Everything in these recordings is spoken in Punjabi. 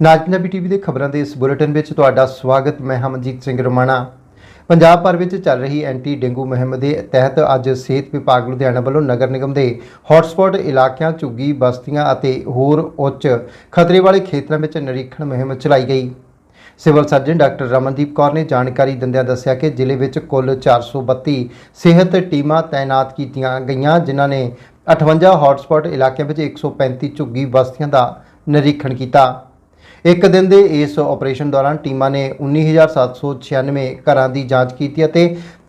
ਨਾਜ ਪੰਜਾਬੀ ਟੀਵੀ ਦੇ ਖਬਰਾਂ ਦੇ ਇਸ ਬੁਲੇਟਿਨ ਵਿੱਚ ਤੁਹਾਡਾ ਸਵਾਗਤ, ਮੈਂ ਹਮਨਜੀਤ ਸਿੰਘ ਰਮਾਣਾ। ਪੰਜਾਬ ਭਰ ਵਿੱਚ ਚੱਲ ਰਹੀ ਐਂਟੀ ਡੇਂਗੂ ਮੁਹਿੰਮ ਦੇ ਤਹਿਤ ਅੱਜ ਸਿਹਤ ਵਿਭਾਗ ਲੁਧਿਆਣਾ ਵੱਲੋਂ ਨਗਰ ਨਿਗਮ ਦੇ ਹੌਟਸਪੌਟ ਇਲਾਕਿਆਂ, ਝੁੱਗੀ ਬਸਤੀਆਂ ਅਤੇ ਹੋਰ ਉੱਚ ਖਤਰੇ ਵਾਲੇ ਖੇਤਰਾਂ ਵਿੱਚ ਨਿਰੀਖਣ ਮੁਹਿੰਮ ਚਲਾਈ ਗਈ। Civil surgeon doctor Ramandeep Kaur ਨੇ ਜਾਣਕਾਰੀ ਦਿੰਦਿਆਂ ਦੱਸਿਆ ਕਿ ਜ਼ਿਲ੍ਹੇ ਵਿੱਚ ਕੁੱਲ 432 ਸਿਹਤ ਟੀਮਾਂ ਤਾਇਨਾਤ ਕੀਤੀਆਂ ਗਈਆਂ, ਜਿਨ੍ਹਾਂ ਨੇ 58 ਹੌਟਸਪੌਟ ਇਲਾਕਿਆਂ ਵਿੱਚ 135 ਝੁੱਗੀ ਬਸਤੀਆਂ ਦਾ ਨਿਰੀਖਣ ਕੀਤਾ। ਇੱਕ ਦਿਨ ਦੇ ਇਸ ਆਪਰੇਸ਼ਨ ਦੌਰਾਨ ਟੀਮਾਂ ਨੇ 19796 ਘਰਾਂ ਦੀ ਜਾਂਚ ਕੀਤੀ ਅਤੇ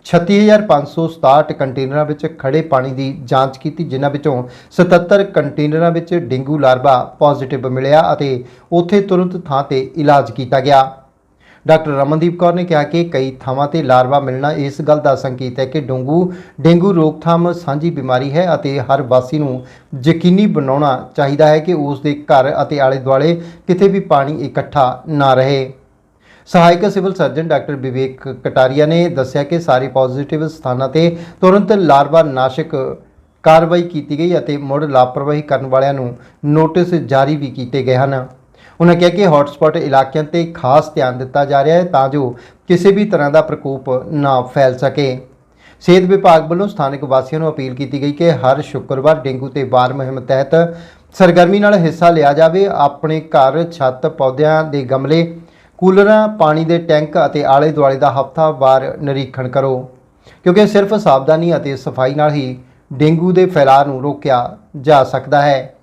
36567 ਕੰਟੇਨਰਾਂ ਵਿੱਚ ਖੜੇ ਪਾਣੀ ਦੀ ਜਾਂਚ ਕੀਤੀ, ਜਿਨ੍ਹਾਂ ਵਿੱਚੋਂ 77 ਕੰਟੇਨਰਾਂ ਵਿੱਚ ਡੇਂਗੂ ਲਾਰਵਾ ਪੋਜ਼ਿਟਿਵ ਮਿਲਿਆ ਅਤੇ ਉੱਥੇ ਤੁਰੰਤ ਥਾਂ ਤੇ ਇਲਾਜ ਕੀਤਾ ਗਿਆ। ਡਾਕਟਰ ਰਮਨਦੀਪ ਕੌਰ ਨੇ ਕਿਹਾ ਕਿ ਕਈ ਥਾਵਾਂ ਤੇ ਲਾਰਵਾ ਮਿਲਣਾ ਇਸ ਗੱਲ ਦਾ ਸੰਕੇਤ ਹੈ ਕਿ ਡੇਂਗੂ ਡੇਂਗੂ ਰੋਕਥਾਮ ਸਾਂਝੀ ਬਿਮਾਰੀ ਹੈ ਅਤੇ ਹਰ ਵਾਸੀ ਨੂੰ ਯਕੀਨੀ ਬਣਾਉਣਾ ਚਾਹੀਦਾ ਹੈ ਕਿ ਉਸ ਦੇ ਘਰ ਅਤੇ ਆਲੇ ਦੁਆਲੇ ਕਿਤੇ ਵੀ ਪਾਣੀ ਇਕੱਠਾ ਨਾ ਰਹੇ। ਸਹਾਇਕ civil surgeon doctor Vivek Kataria ਨੇ ਦੱਸਿਆ ਕਿ ਸਾਰੇ ਪੋਜ਼ਿਟਿਵ ਸਥਾਨਾਂ ਤੇ ਤੁਰੰਤ ਲਾਰਵਾ ਨਾਸ਼ਕ ਕਾਰਵਾਈ ਕੀਤੀ ਗਈ ਅਤੇ ਮੁੜ ਲਾਪਰਵਾਹੀ ਕਰਨ ਵਾਲਿਆਂ ਨੂੰ ਨੋਟਿਸ ਜਾਰੀ ਵੀ ਕੀਤੇ ਗਏ ਹਨ। ਉਹਨਾਂ ਕਿਹਾ ਕਿ ਹੌਟਸਪੌਟ ਇਲਾਕਿਆਂ ਤੇ ਖਾਸ ਧਿਆਨ ਦਿੱਤਾ ਜਾ ਰਿਹਾ ਹੈ ਤਾਂ ਜੋ ਕਿਸੇ ਵੀ ਤਰ੍ਹਾਂ ਦਾ ਪ੍ਰਕੋਪ ਨਾ ਫੈਲ ਸਕੇ। ਸਿਹਤ ਵਿਭਾਗ ਵੱਲੋਂ ਸਥਾਨਕ ਵਾਸੀਆਂ ਨੂੰ ਅਪੀਲ ਕੀਤੀ ਗਈ ਕਿ ਹਰ ਸ਼ੁੱਕਰਵਾਰ ਡੇਂਗੂ ਤੇ ਵਾਰ ਮੁਹਿੰਮ ਤਹਿਤ ਸਰਗਰਮੀ ਨਾਲ ਹਿੱਸਾ ਲਿਆ ਜਾਵੇ। ਆਪਣੇ ਘਰ ਛੱਤ ਪੌਦਿਆਂ ਦੇ ਗਮਲੇ, ਕੂਲਰਾਂ, ਪਾਣੀ ਦੇ ਟੈਂਕ ਅਤੇ ਆਲੇ ਦੁਆਲੇ ਦਾ ਹਫ਼ਤਾਵਾਰ ਨਿਰੀਖਣ ਕਰੋ, ਕਿਉਂਕਿ ਸਿਰਫ ਸਾਵਧਾਨੀ ਅਤੇ ਸਫ਼ਾਈ ਨਾਲ ਹੀ ਡੇਂਗੂ ਦੇ ਫੈਲਾਅ ਨੂੰ ਰੋਕਿਆ ਜਾ ਸਕਦਾ ਹੈ।